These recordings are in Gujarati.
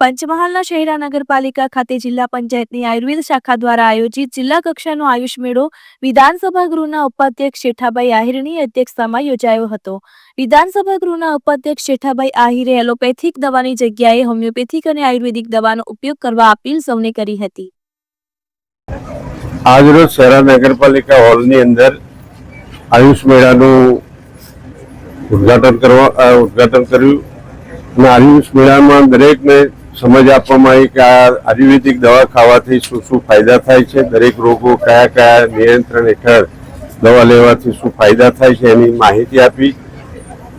પંચમહાલના શહેરા નગરપાલિકા ખાતે જિલ્લા પંચાયતની આયુર્વેદ શાખા દ્વારા આયોજિત જિલ્લા કક્ષાનો આયુષ મેળો વિધાનસભા ગૃહના ઉપાધ્યક્ષ શેઠાભાઈ આહિરની અધ્યક્ષતામાં યોજાયો હતો. વિધાનસભા ગૃહના ઉપાધ્યક્ષ શેઠાભાઈ આહિરે એલોપેથિક દવાની જગ્યાએ હોમિયોપેથિક અને આયુર્વેદિક દવાનો ઉપયોગ કરવા અપીલ સૌને કરી હતી. આજરોજ શહેરા નગરપાલિકા હોલની અંદર આયુષ મેળાનું ઉદઘાટન કરવા ઉદઘાટન કર્યું અને આયુષ મેળામાં દરેકને સમજ આપવામાં આવી કે આ આયુર્વેદિક દવા ખાવાથી શું શું ફાયદા થાય છે? દરેક રોગો કયા કયા નિયંત્રણ હેઠળ દવા લેવાથી શું ફાયદા થાય છે એની માહિતી આપી.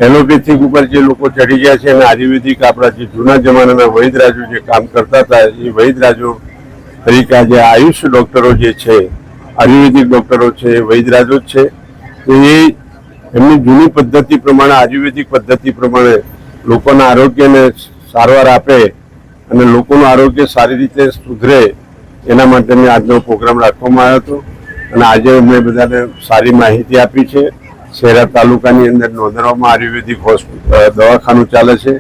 એલોપેથિક ઉપર જે લોકો ચડી ગયા છે અને આયુર્વેદિક આપણા જે જૂના જમાનાના વૈદરાજો જે કામ કરતા હતા, એ વૈદરાજો તરીકે આજે આયુષ ડોક્ટરો જે છે, આયુર્વેદિક ડૉક્ટરો છે, એ વૈદરાજો જ છે. તો એ એમની જૂની પદ્ધતિ પ્રમાણે, આયુર્વેદિક પદ્ધતિ પ્રમાણે લોકોના આરોગ્યને સારવાર આપે અને લોકોનું આરોગ્ય સારી રીતે સુધરે એના માટે મેં આજનો પ્રોગ્રામ રાખવામાં આવ્યો હતો. અને આજે મેં બધાને સારી માહિતી આપી છે. શહેરા તાલુકાની અંદર નોંધવામાં આયુર્વેદિક હોસ્પિટલ દવાખાનું ચાલે છે.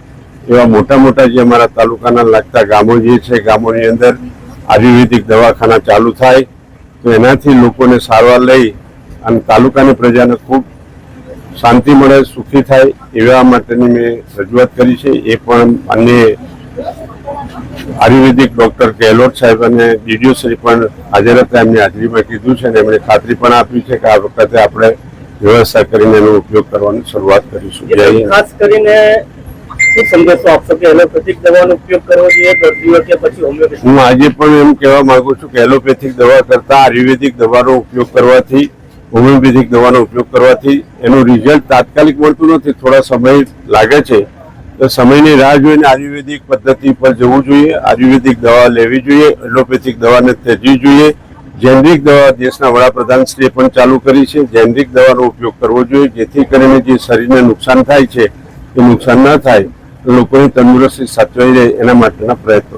એવા મોટા મોટા જે અમારા તાલુકાના લાગતા ગામો જે છે, ગામોની અંદર આયુર્વેદિક દવાખાના ચાલુ થાય. તો એનાથી લોકોને સારવાર લઈ અને તાલુકાની પ્રજાને ખૂબ શાંતિ મળે, સુખી થાય એવા માટેની મેં રજૂઆત કરી છે. એ પણ અન્ય આયુર્વેદિક ડોક્ટર ગેહલોત સાહેબ અને ડીડીઓ શ્રી પણ હાજર હતા એમની હાજરીમાં કીધું છે અને એમણે ખાતરી પણ આપી છે કે આ વખતે આપણે વ્યવસ્થા કરીને એનો ઉપયોગ કરવાની શરૂઆત કરીશું. ખાસ કરીને શું સંદેશો કે એલોપેથિક દવાનો ઉપયોગ કરવો જોઈએ દર્દીઓ કે પછી હું આજે પણ એમ કહેવા માંગુ છું કે એલોપેથિક દવા કરતા આયુર્વેદિક દવાનો ઉપયોગ કરવાથી હોમિયોપેથિક દવાનો ઉપયોગ કરવાથી એનું રિઝલ્ટ તાત્કાલિક મળતું નથી. થોડા સમય લાગે છે તો સમયની રાહ જોઈને આયુર્વેદિક પદ્ધતિ પર જવું જોઈએ, આયુર્વેદિક દવા લેવી જોઈએ, એલોપેથિક દવાને ત્યજવી જોઈએ. જેનરિક દવા દેશના વડાપ્રધાનશ્રીએ પણ ચાલુ કરી છે. જેનરિક દવાનો ઉપયોગ કરવો જોઈએ, જેથી કરીને જે શરીરને નુકસાન થાય છે, એ નુકસાન ન થાય, લોકોની તંદુરસ્તી સાચવાઈ રહે એના માટેના પ્રયત્નો.